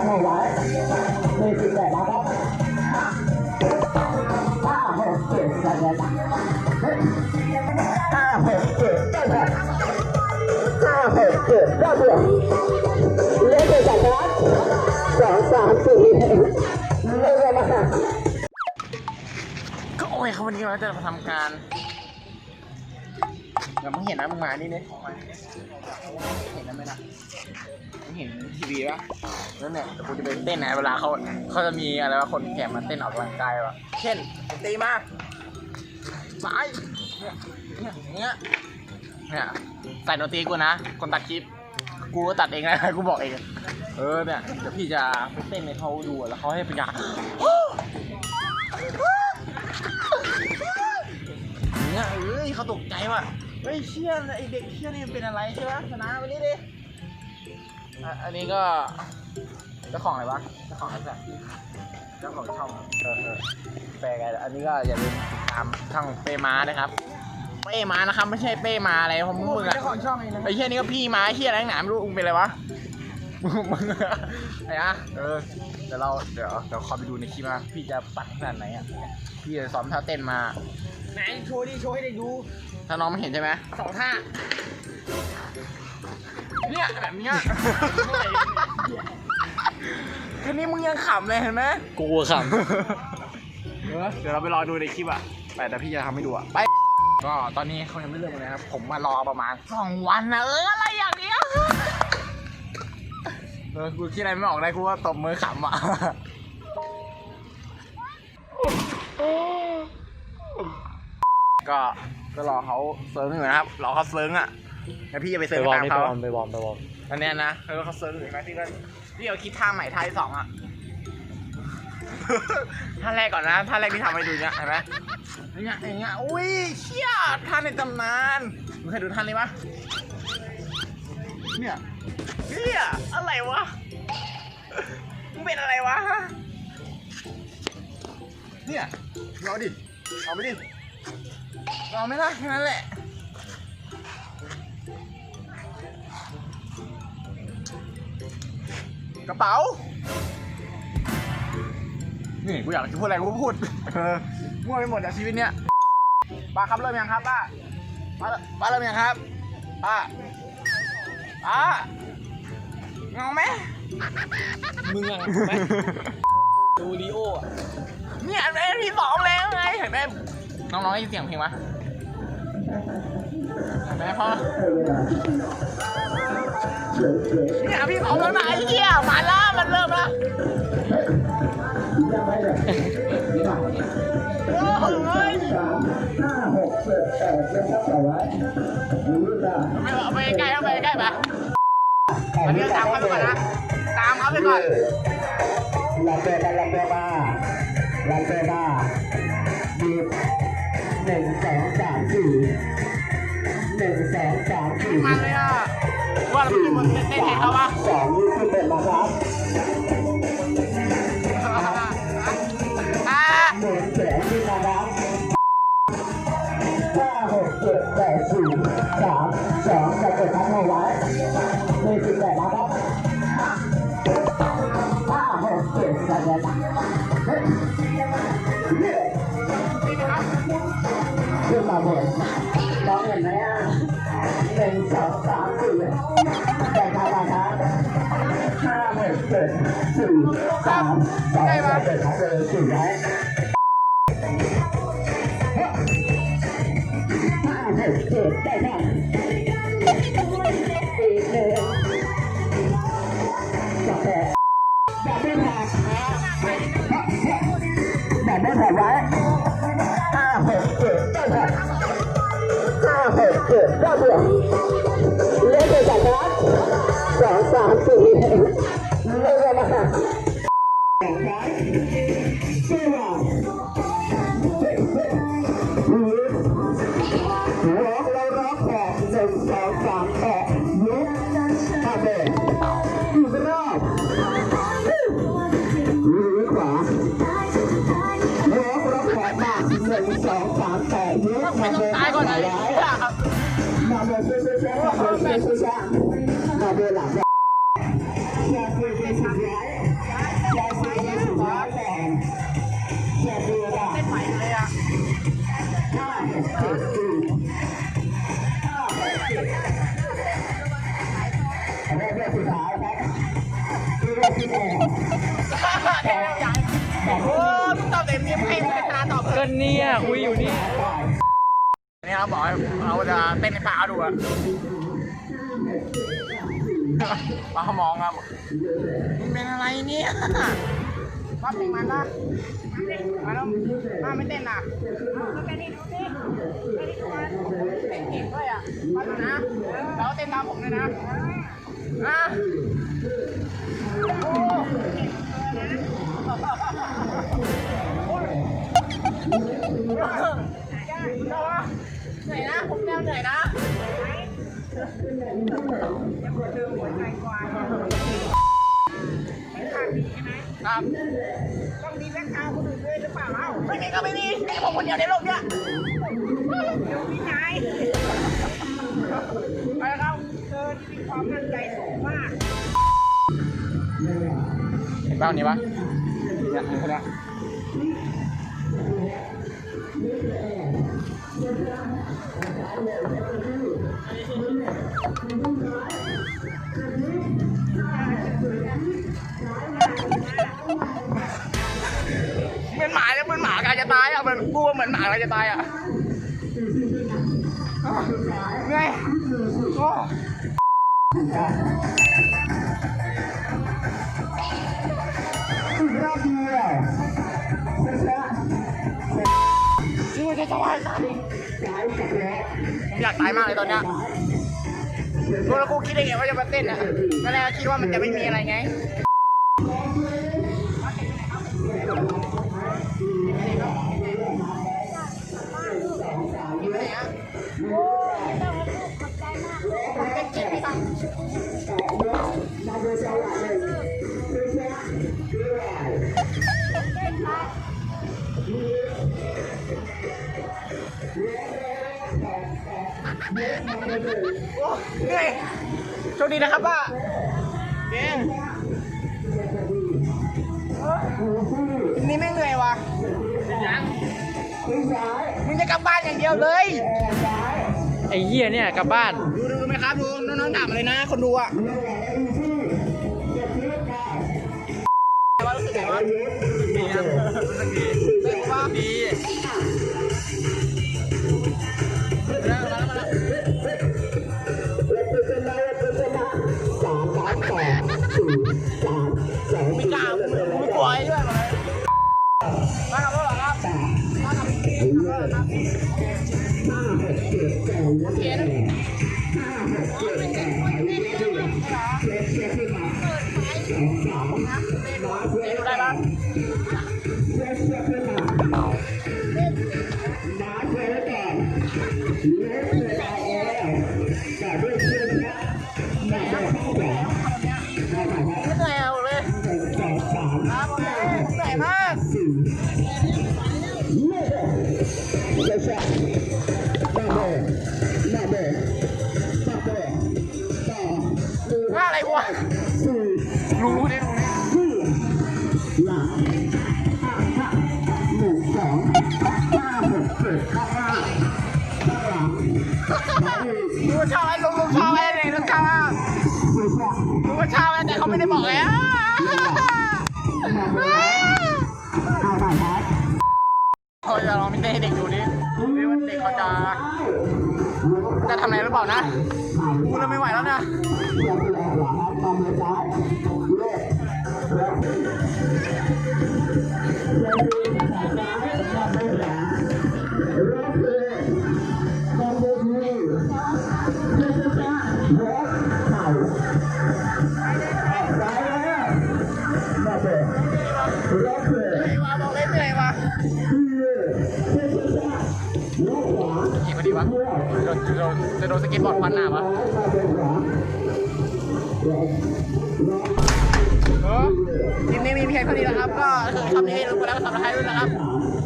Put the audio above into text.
เอาไว้ในสิบแปดนะครับห้าหกเจ็ดแปดแปดห้าหกเจ็ดแปดแปดห้าหกเจ็ดแปดแปดเลขเจ็ดจากนั้นสองสามสี่เลขอะไรมาก็โอ้ยเขาวันนี้เราจะมาทำการ เดี๋ยวมึงเห็นนะมึงมานี่เนี่ยของมาเห็นนะไหมล่ะมึงเห็นทีวีปะนั่นเนี่ยเดี๋ยวกูจะไปเต้นนะเวลาเขาเขาจะมีอะไรว่าคนแก่มาเต้นออกกำลังกายวะเช่นตีมาซ้ายเนี่ยเนี่ยอย่างเงี้ยเนี่ยใส่ดนตีกูนะ คนตัดคลิป กูก็ตัดเองนะกูบอกเองเออเนี่ยเดี๋ยวพี่จะไปเต้นให้เขาดูแล้วเขาให้เป็นอย่างเนี่ยเอ้ยเขาตกใจว่ะ เฮ้ยเชี่ยไอเด็กเชี่ยนี่มันเป็นอะไรใช่ไหมชนะไปนี่ดิอะอันนี้ก็เจ้าของอะไรวะเจ้าของอะไรสักเจ้าของช่องเออเออแปลกันอันนี้ก็อย่าลืมติดตามช่องเป้ม้านะครับเป้ม้านะครับ ไม่ใช่เป้มาอะไรของมึงอะเจ้าของช่องเองนะไอ้เชี่ยนี่ก็พี่ม้าเชี่ยอะไรหนาไม่รู้มึงเป็นอะไรวะมึงมึงไอ้อะเออเดี๋ยวเราเดี๋ยวเดี๋ยวขอไปดูในคลิปนะพี่จะปัดขนาดไหนอะพี่จะสอนท่าเต้นมา ไหนโชว์ดิโชว์ให้ได้ดู ถ้าน้องไม่เห็นใช่ไหมสองท่าเนี่ยแบบเนี้ยคืนนี้มึงยังขำเลยเห็นไหมกูขเออเดี๋ยวเราไปรอดูในคลิปอะไปแต่พี่จะทำให้ดูอะไปก็ตอนนี้เขายังไม่เริ่มเลยนะครับ ผมมารอประมาณสองวันนะเอออะไรอย่างเงี้ยเออกูคิดอะไรไม่ออกเลยกูว่าตบมือขำอะก็ ก็รอเขาเซิร์งอยู่นะครับ รอเขาเซิร์งอะแล้วพี่จะไปำเซิร์งตามเขาไปวอร์มไปวอร์มอันเนี้ยนะเออเขาเซิร์ฟอยู่นะพี่ก็พี่เอาคิดท่าใหม่ท่าที่สองอะ ท่าแรกก่อนนะ ท่าแรกที่ทำให้ดูเนี่ยเห็นไหมอย่างเงี้ยอย่างเงี้ยอุ้ยเชี่ยท่าในตำนานมึงเคยดูท่านนี้ปะเนี่ยเนี่ยอะไรวะมึงเป็นอะไรวะฮะเนี่ยเอาดิเอาไปดิ เอาไม่ได้แค่นั้นแหละกระเป๋า นี่กูอยากจะพูดอะไรกูก็พูด เออมั่วไปหมดจากชีวิตเนี้ยป้าครับเริ่มยังครับป้าป้าป้าเริ่มยังครับป้าป้าเงาไหมมึงอะไหมดูลีโออะเนี่ยอันนี้ที่สองแล้วไงเห็นไหมน้องๆได้ยินเสียงเพลงไหม เห็นไหมพ่อเนี่ยพี่สองแล้วนะไอ้เหี้ยมาแล้วมันเริ่มล้วโอ้โหเฮ้ยสามห้าหกเจ็ดแปดนะครับเอาไว้รู้จ้ะไม่เอาไปใกล้เอาไปใกล้ปะอันนี้ตามเขาไปก่อนนะ ตามเขาไปก่อนลาเปมาลาเปมาลาเปมา มันเลยอะว่าเราเป็นคนเต้นเห็นเขาปะสองยี่สิบเอ็ดนะครับอ่าหนึ่งแสนที่นะครับห้าหกเจ็ดแปดสี่สามสองจะเกิดทั้งเอาไว้ในสิบแปดนะครับห้าหกเจ็ดแปดแปดเฮ้ยขึ้นมาบนน้องเห็นไหมอะ หนึ่งสองสามสี่แต่ทำมาครับห้าหกเจ็ด เจ็ดได้ไหมเลขเจ็ดจากนั้นสองสามสี่เลขอะไรมาสองร้อยสี่ร้อยเฮ้ยเฮ้ยร้องแล้วร้องแปดหนึ่งสองสามแปดยุบห้าเบรอีกรอบมือขวาร้องร้องแปดมาหนึ่งสองสามแปดยุบไม่ห้าเบอ เบอร์ช่วยช่วยช่วยมาเบอร์หลังยาคุยเป็นสุดร้ายยาคุยเป็นสุดร้ายแต่ยาคุยว่าเต้นใหม่เลยอะห้าหกเจ็ดสี่ห้าหกเจ็ดอันนี้เรื่องสุดท้ายครับที่เรื่องที่แอร์โอ้มึงตอบเต็มที่ให้มึงชนะตอบก็เนี่ยคุยอยู่นี่นี่เราบอกเราจะเต้นในป่าดูอะ ป้าขมองครับมันเป็นอะไรเนี่ยป้าเพลงมันนะมาแล้วป้าไม่เต้นนะมาเต้นี้ดูสิเต้นเก่งด้วยอะมาดูนะแล้วเต้นตามผมเลยนะอะโอ้ ครับต้องมีแบ็คกราวด์คนอื่นด้วยหรือเปล่าเอ้าไม่มีก็ไม่มีมีผมคนเดียวในโลกเนี่ยเดี๋ยวพี่นายไปแล้วครับเธอที่มีความมั่นใจสูงมากเห็นเปล่านี้ปะเนี่ยเห็นคนเนี้ย เหมือนหมาเลยเหมือนหมากำลังจะตายอะเหมือนกูว่าเหมือนหมากำลังจะตายอะเหนื่อยโอ้อีกรอบเดียวช้าชื่อจะจะสัตว์ๆซ้ายกับแล้วผมอยากตายมากเลยตอนเนี้ย แล้วกูคิดได้ไงว่าจะมาเต้นอะตอนแรกคิดว่ามันจะไม่มีอะไรไง เหนื่อยโชคดีนะครับป้าเก่งทีนี้ไม่เหนื่อยว่ะมึงจะกลับบ้านอย่างเดียวเลย ไอ้เหี้ยเนี่ยกลับบ้าน ดูดูไหมครับดูน้องๆถามาเลยนะ คนดูอะว่ารู้สึกไงวะดีนะรู้สึกดีรู้สึกว่าดี มีกล้ามึงมึงกลัวไอ้ด้วยมาเลยมากับรถเหรอครับมากับพี่ครับห้าหกเจ็ดแปดโอเคนะห้าหก ว่าอะไรวะสี่รู้รู้นี่รู้นี่สี่หลังห้าห้าหนึ่งสองห้าหกเจ็ดห้าห้าห้าหลังมาอีกรู้ชอบไอ้ลุงลุงชอบไอ้เด็กลุงชอบอะไม่ใช่ลุงก็ชอบไอ้แต่เขาไม่ได้บอกเลย จะทำอะไรหรือเปล่านะกูเริ่มไม่ไหวแล้วนะเหนื่อยว่ะบอกเลยเหนื่อยว่ะ วาอีกพอดีวะจะโดนจะโดนจะโดนสเก็ตบอร์ดควันหน้าปะมาเป็นขวาเลิกเลิกเออคลิปนี้มีเพียงเท่านี้นะครับ ก็คือคำนี้ให้รู้กันแล้วก็สำหรับใครด้วยนะครับ